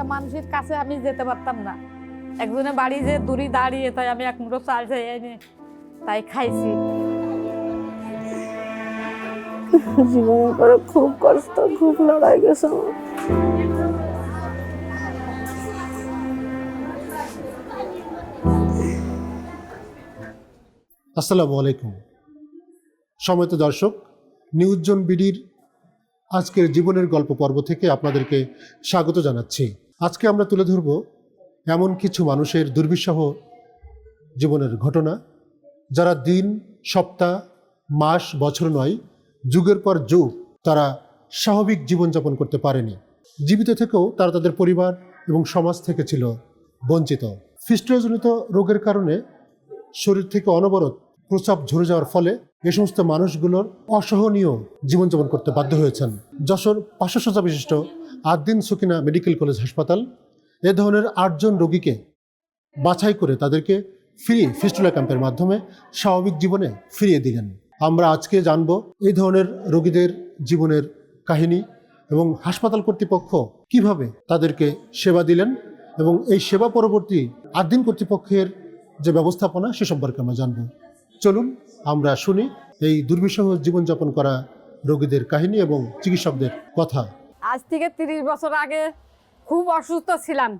একটা মানুষের কাছে আমি যেতে পারতাম না। একজনের বাড়ি যে দূরে দাঁড়িয়ে তাই আমি এক মুঠো চাল চাই এনে তাই খাইছি। পরে খুব কষ্ট খুব লড়াই গেছে আমার। আসসালামু আলাইকুম। সময়ত দর্শক নিউজন বিডির আজকের জীবনের গল্প পর্ব থেকে আপনাদেরকে স্বাগত জানাচ্ছি। আজকে আমরা তুলে ধরব এমন কিছু মানুষের দুর্বিষহ জীবনের ঘটনা, যারা দিন, সপ্তাহ, মাস, বছর নয়, যুগের পর যুগ তারা স্বাভাবিক জীবনযাপন করতে পারেনি। জীবিত থেকেও তারা তাদের পরিবার এবং সমাজ থেকে ছিল বঞ্চিত। ফিস্টজনিত রোগের কারণে শরীর থেকে অনবরত প্রস্রাব ঝরে যাওয়ার ফলে এ সমস্ত মানুষগুলোর অসহনীয় জীবনযাপন করতে বাধ্য হয়েছেন। যশোর পাঁচশো শয্যা বিশিষ্ট আদ্দিন সুকিনা মেডিকেল কলেজ হাসপাতাল এ ধরনের আটজন রোগীকে বাছাই করে তাদেরকে ফিরিয়ে ফিস্টুলা ক্যাম্পের মাধ্যমে স্বাভাবিক জীবনে ফিরিয়ে দিলেন। আমরা আজকে জানব এই ধরনের রোগীদের জীবনের কাহিনী এবং হাসপাতাল কর্তৃপক্ষ কীভাবে তাদেরকে সেবা দিলেন এবং এই সেবা পরবর্তী আটদিন কর্তৃপক্ষের যে ব্যবস্থাপনা সে সম্পর্কে আমরা জানব। চলুন, আমরা শুনি এই দুর্বিষহ জীবনযাপন করা রোগীদের কাহিনী এবং চিকিৎসকদের কথা। আজ থেকে তিরিশ বছর আগে খুব অসুস্থ ছিলাম।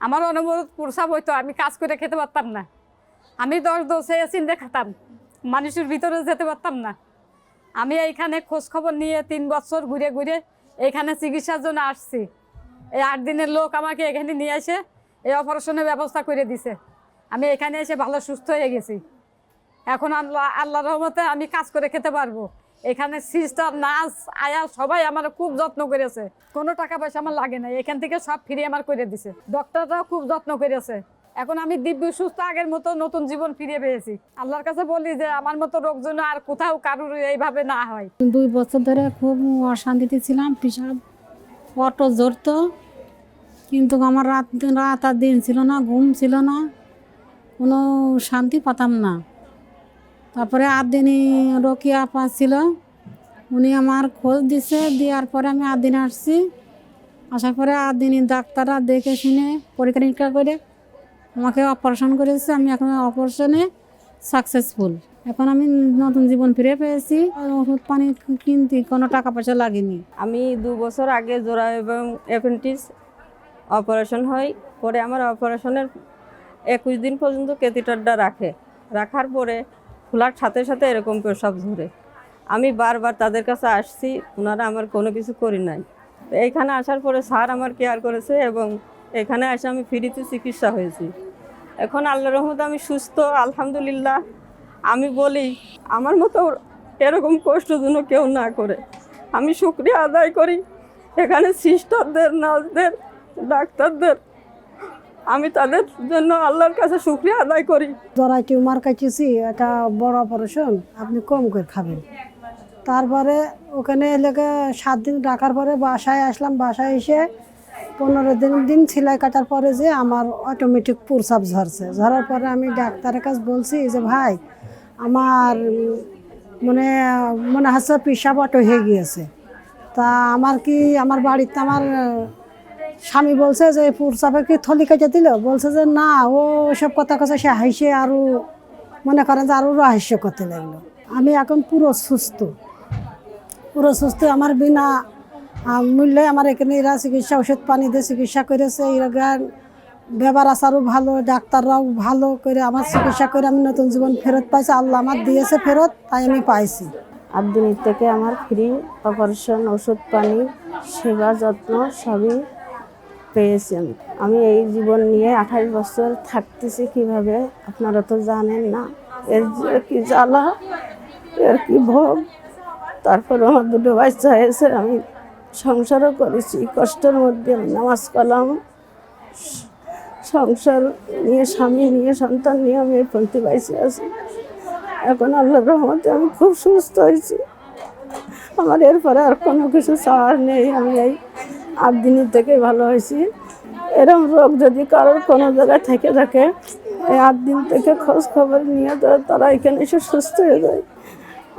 আমার অনুমোদ প্রসাব হইতো, আমি কাজ করে খেতে পারতাম না। আমি দশ দশে চিন্তা খেতাম মানুষের ভিতরে যেতে পারতাম না। আমি এইখানে খোঁজ খবর নিয়ে তিন বছর ঘুরে ঘুরে এইখানে চিকিৎসার জন্য আসছি। এই আট দিনের লোক আমাকে এখানে নিয়ে এসে এই অপারেশনের ব্যবস্থা করে দিছে। আমি এখানে এসে ভালো সুস্থ হয়ে গেছি। এখন আল্লাহ আল্লাহ রহমতে আমি কাজ করে খেতে পারব। এখানে সিস্টার, নার্স, আয়া সবাই আমার খুব যত্ন করেছে। কোনো টাকা পয়সা আমার লাগে না এখান থেকে সব ফ্রি আমার করে দিছে। ডক্টররাও খুব যত্ন করেছে। এখন আমি দিব্য, সুস্থ, আগের মতো নতুন জীবন ফিরে পেয়েছি। আল্লাহর কাছে বলি যে, আমার মতো রোগ যেন আর কোথাও কারুর এইভাবে না হয়। দুই বছর ধরে খুব অশান্তিতে ছিলাম, পেশাব অটো জড়তো কিন্তু আমার রাত রাত আর দিন ছিল না, ঘুম ছিল না। কোনো শান্তি পাতাম না। তারপরে আট দিনই রকিয়া আপা ছিল, উনি আমার খোঁজ দিছে, দেওয়ার পরে আমি আট দিন আসছি। আসার পরে আট দিনই ডাক্তাররা দেখে শুনে পরীক্ষা নিরীক্ষা করে আমাকে অপারেশন করেছে। আমি এখন অপারেশনে সাকসেসফুল এখন আমি নতুন জীবন ফিরে পেয়েছি। ওষুধ পানি কিনতে কোনো টাকা পয়সা লাগেনি। আমি দু বছর আগে জোড়া এবং অ্যাপেন্টিস অপারেশন হয়। পরে আমার অপারেশনের একুশ দিন পর্যন্ত কেতিটারটা রাখে। রাখার পরে খোলার সাথে সাথে এরকম প্রসাব ঝরে আমি বারবার তাদের কাছে আসছি ওনারা আমার কোনো কিছু করি নাই। এইখানে আসার পরে স্যার আমার কেয়ার করেছে এবং এখানে এসে আমি ফ্রিতে চিকিৎসা হয়েছি। এখন আল্লাহ রহমতে আমি সুস্থ, আলহামদুলিল্লাহ। আমি বলি, আমার মতো এরকম কষ্ট যেন কেউ না করে। আমি শুক্রিয়া আদায় করি। এখানে সিস্টারদের, নার্সদের, ডাক্তারদের আমি তাদের জন্য আল্লাহর কাছে শুক্রিয়া আদায় করি। জরাই টিউমার কাটিয়েছি একটা বড় অপারেশন আপনি কম করে খাবেন। তারপরে ওখানে এলাকা সাত দিন রাখার পরে বাসায় আসলাম, বাসায় এসে পনেরো দিন দিন সেলাই কাটার পরে যে আমার অটোমেটিক প্রসাব ঝরছে। ঝরার পরে আমি ডাক্তারের কাছে বলছি যে, ভাই, আমার মানে মনে হচ্ছে পেশাব অটো হয়ে গিয়েছে। তা আমার কি, আমার বাড়িতে আমার স্বামী বলছে যে প্রসাবে কি থলি কেটে দিল? বলছে যে, না, ও সব কথা কথা সে হাসে আরও মনে করেন যে আরও রহস্য করতে লাগল। আমি এখন পুরো সুস্থ। পুরো সুস্থ, আমার বিনা মূল্যে আমার এখানে এরা চিকিৎসা, ওষুধ পানি দিয়ে চিকিৎসা করেছে। এরা ব্যবহার আচারও ভালো, ডাক্তাররাও ভালো করে আমার চিকিৎসা করে আমি নতুন জীবন ফেরত পাইছি। আল্লাহ আমার দিয়েছে ফেরত, তাই আমি পাইছি। আট দিনের থেকে আমার ফ্রি, অপারেশন, ওষুধ পানি, সেবা, যত্ন সবই পেয়েছি আমি আমি এই জীবন নিয়ে আঠাশ বছর থাকতেছি কীভাবে, আপনারা তো জানেন না। এর কি জ্বালা, এর কি ভোগ, তারপর আমার দুটো বাচ্চা হয়েছে, আমি সংসারও করেছি, কষ্টের মধ্যে নামাজ কালাম। সংসার নিয়ে, স্বামী নিয়ে, সন্তান নিয়ে আমি এই পন্থী আছি। এখন আল্লাহর রহমতে আমি খুব সুস্থ হয়েছি। আমার এরপরে আর কোনো কিছু চাওয়ার নেই, আমি এই আট দিনের থেকে ভালো হয়েছি। এরম রোগ যদি কারোর কোনো জায়গায় থেকে থাকে, এই আট দিন থেকে খোঁজ খবর নিয়ে তারা এখানে এসে সুস্থ হয়ে যায়।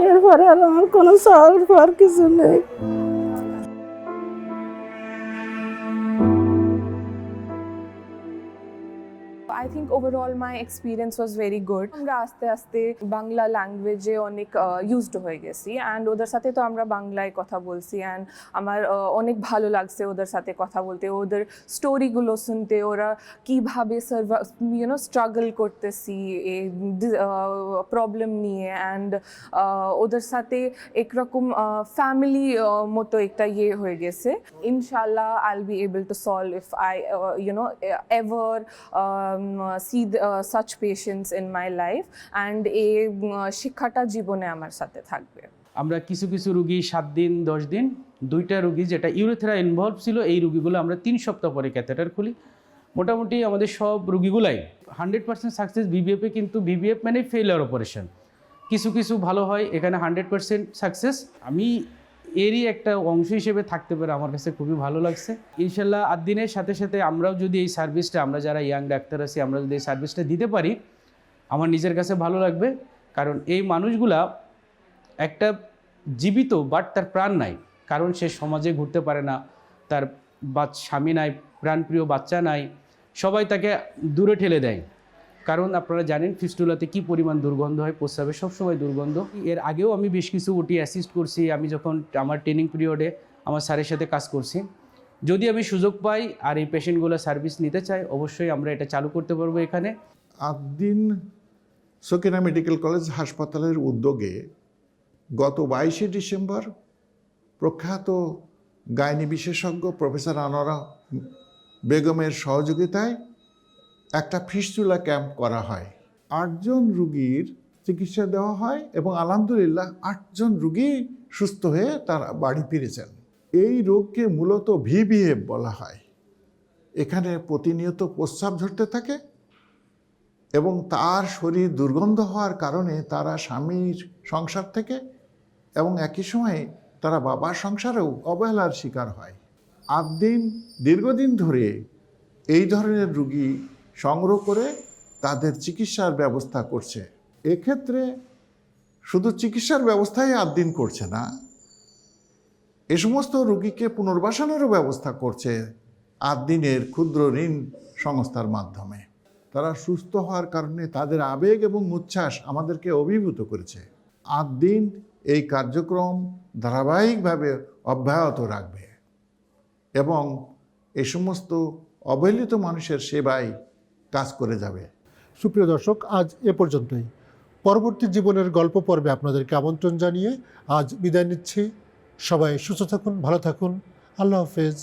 এরপরে আর আমার কোনো চাওয়ার পাওয়ার কিছু নেই। Overall my experience was very good আমরা আস্তে আস্তে বাংলা ল্যাঙ্গুয়েজে অনেক ইউজড হয়ে গেছি অ্যান্ড ওদের সাথে তো আমরা বাংলায় কথা বলছি অ্যান্ড আমার অনেক ভালো লাগছে ওদের সাথে কথা বলতে, ওদের স্টোরিগুলো শুনতে, ওরা কীভাবে সার্ভ ইউনো স্ট্রাগল করতেছি এই প্রবলেম নিয়ে অ্যান্ড ওদের সাথে একরকম ফ্যামিলি মতো একটা ইয়ে হয়ে গেছে। ইনশাল্লাহ I be able to solve if I you know ever see such patients in my life and এই শিক্ষাটা জীবনে আমার সাথে থাকবে। আমরা কিছু কিছু রুগী সাত দিন, দশ দিন, দুইটা রুগী যেটা ইউরেথেরা ইনভলভ ছিল, এই রুগীগুলো আমরা তিন সপ্তাহ পরে ক্যাথেটার খুলি। মোটামুটি আমাদের সব রুগীগুলাই হান্ড্রেড পার্সেন্ট সাকসেস ভিভিএফে কিন্তু ভিভিএফ মানে ফেলিয়ার অপারেশন কিছু কিছু ভালো হয়, এখানে হান্ড্রেড পার্সেন্ট সাকসেস আমি এরই একটা অংশ হিসেবে থাকতে পারে আমার কাছে খুবই ভালো লাগছে। ইনশাল্লাহ আর দিনের সাথে সাথে আমরাও যদি এই সার্ভিসটা আমরা যারা ইয়াং ডাক্তার আছি, আমরা যদি এই সার্ভিসটা দিতে পারি, আমার নিজের কাছে ভালো লাগবে। কারণ এই মানুষগুলা একটা জীবিত বাট তার প্রাণ নাই। কারণ সে সমাজে ঘুরতে পারে না, তার বাচ স্বামী নাই, প্রাণপ্রিয় বাচ্চা নাই, সবাই তাকে দূরে ঠেলে দেয়। কারণ আপনারা জানেন ফিস্টুলাতে কি পরিমাণ দুর্গন্ধ হয়, প্রস্রাবে সবসময় দুর্গন্ধ। এর আগেও আমি বেশ কিছু ওটি অ্যাসিস্ট করছি। আমি যখন আমার ট্রেনিং পিরিয়ডে আমার স্যারের সাথে কাজ করছি। যদি আমি সুযোগ পাই আর এই পেশেন্টগুলো সার্ভিস নিতে চাই অবশ্যই আমরা এটা চালু করতে পারব এখানে। আদিন সকিনা মেডিকেল কলেজ হাসপাতালের উদ্যোগে গত বাইশে ডিসেম্বর প্রখ্যাত গাইনি বিশেষজ্ঞ প্রফেসর আনোয়ারা বেগমের সহযোগিতায় একটা ফিস্টুলা ক্যাম্প করা হয়। আটজন রুগীর চিকিৎসা দেওয়া হয় এবং আলহামদুলিল্লাহ আটজন রুগী সুস্থ হয়ে তার বাড়ি ফিরেছেন। এই রোগকে মূলত ভিভিএফ বলা হয়। এখানে প্রতিনিয়ত প্রস্রাব ঝরতে থাকে এবং তার শরীর দুর্গন্ধ হওয়ার কারণে তারা স্বামীর সংসার থেকে এবং একই সময়ে তারা বাবার সংসারেও অবহেলার শিকার হয়। আট দিন দীর্ঘদিন ধরে এই ধরনের রুগী সংগ্রহ করে তাদের চিকিৎসার ব্যবস্থা করছে। এক্ষেত্রে শুধু চিকিৎসার ব্যবস্থাই দিন করছে না, এ সমস্ত রুগীকে পুনর্বাসনেরও ব্যবস্থা করছে দিনের ক্ষুদ্র ঋণ সংস্থার মাধ্যমে। তারা সুস্থ হওয়ার কারণে তাদের আবেগ এবং উচ্ছ্বাস আমাদেরকে অভিভূত করেছে। দিন এই কার্যক্রম ধারাবাহিকভাবে অব্যাহত রাখবে এবং এ সমস্ত অবহেলিত মানুষের সেবায় কাজ করে যাবে। সুপ্রিয় দর্শক, আজ এ পর্যন্তই। পরবর্তী জীবনের গল্প পর্বে আপনাদেরকে আমন্ত্রণ জানিয়ে আজ বিদায় নিচ্ছি। সবাই সুস্থ থাকুন, ভালো থাকুন। আল্লাহ হাফেজ।